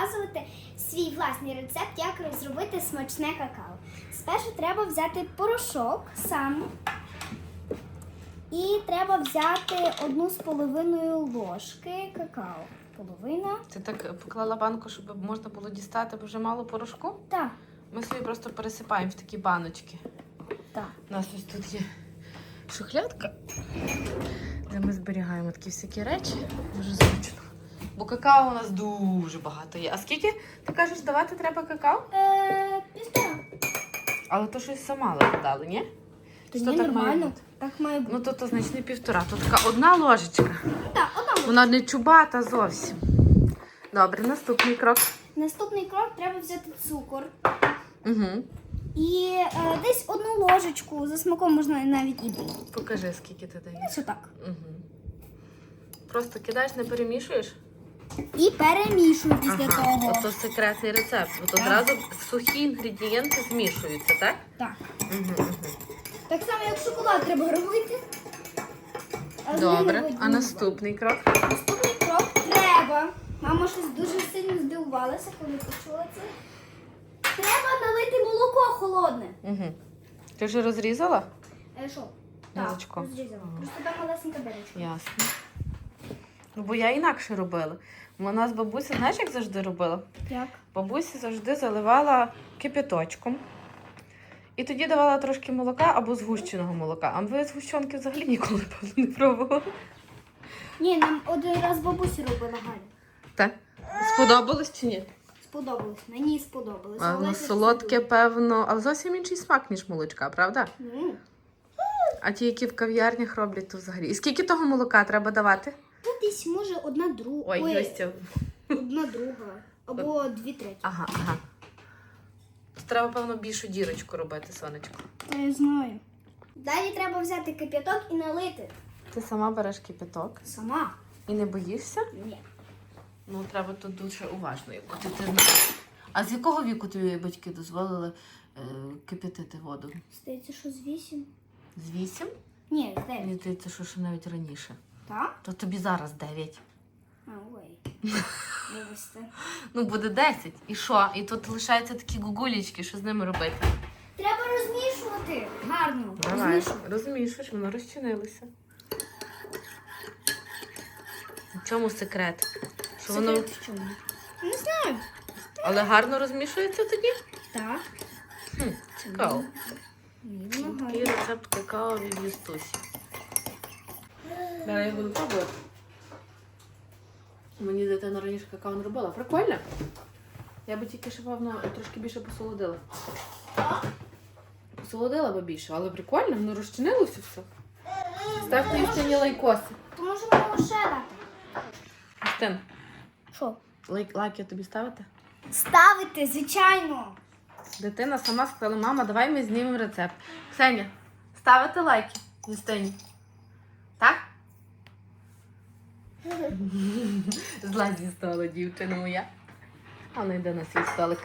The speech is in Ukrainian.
показувати свій власний рецепт, як зробити смачне какао. Спершу треба взяти порошок сам. І треба взяти одну з половиною ложки какао. Половина. Ти так поклала банку, щоб можна було дістати, бо вже мало порошку. Так, Ми собі просто пересипаємо в такі баночки. так. У нас ось тут є шухлядка, де ми зберігаємо такі всякі речі. Дуже зручно. Бо какао у нас дуже багато є. А скільки ти кажеш, давати треба какао? Е, півтора. Але то щось замало дали, ні? Що ні, так нормально. Так має бути. Ну то, то значить не півтора. То така одна ложечка. Так, одна Вона не чубата зовсім. Добре, наступний крок. Наступний крок треба взяти цукор. Угу. І е, десь одну ложечку, за смаком можна навіть і. Покажи, скільки ти даєш. Ось отак. Угу. Просто кидаєш, не перемішуєш? І перемішую після того. Ото секретний рецепт. От Так. одразу сухі інгредієнти змішуються, так? Так. Угу, угу. Так само, як шоколад треба робити. Але Добре. А наступний крок? Наступний крок треба. Мама щось дуже сильно здивувалася, коли почула це. Треба налити молоко холодне. Угу. Ти вже розрізала? Е, що? Так, розрізала. Ага. Просто там малесенька дирочка. Ясно. Ну, бо я інакше робила. У нас бабуся, знаєш, як завжди робила? Як? Бабуся завжди заливала кипяточком. І тоді давала трошки молока або згущеного молока. А ви згущенки взагалі ніколи певно, не пробували. Ні, нам один раз бабуся робила Галя. Так. Сподобалось чи ні? Сподобалось. Мені сподобалось. А, ну, солодке, певно, але зовсім інший смак, ніж молочка, правда? М. А ті, які в кав'ярнях роблять, то взагалі. І скільки того молока треба давати? Та десь може одна друга. Ой, Юстя. одна друга. Або дві треті. Ага, ага. То треба, певно, більшу дірочку робити, сонечко. Та я знаю. Далі треба взяти кип'яток і налити. Ти сама береш кипяток Сама. і не боїшся? Ні. Ну, треба тут дуже уважною бути. Ти знаєш. А з якого віку тобі батьки дозволили е, кипятити воду? Здається, що з вісім. З вісім? Ні, з дев'ять. Мені здається, що ще навіть раніше. Так? То тобі зараз дев'ять. А, ой. Вибачте. Ну, буде десять. І що? І тут лишаються такі гугулічки, що з ними робити? Треба розмішувати. Гарно. Давай, Розмішувати. розмішуєш, воно розчинилося. В чому секрет? Що воно... Секрет в чому? Не знаю. Але гарно розмішується тоді? Так. Хм, цікаво. Ні, воно Такий рецепт какао від Юстусі. Зараз я буду пробувати. Мені дитина раніше какао не робила. Прикольно. Я би тільки ще, певно, трошки більше посолодила. Посолодила би більше, але прикольно, воно розчинилося все. Ставте Юстині лайкоси. То можемо ще дати. Юстин, Що? лайк, лайки тобі ставити? Ставити, звичайно. Дитина сама сказала, мама, давай ми знімемо рецепт. Ксеня, ставити лайки Юстині. Так? Зла зі столу, дівчина моя. А вона йде на свій столик.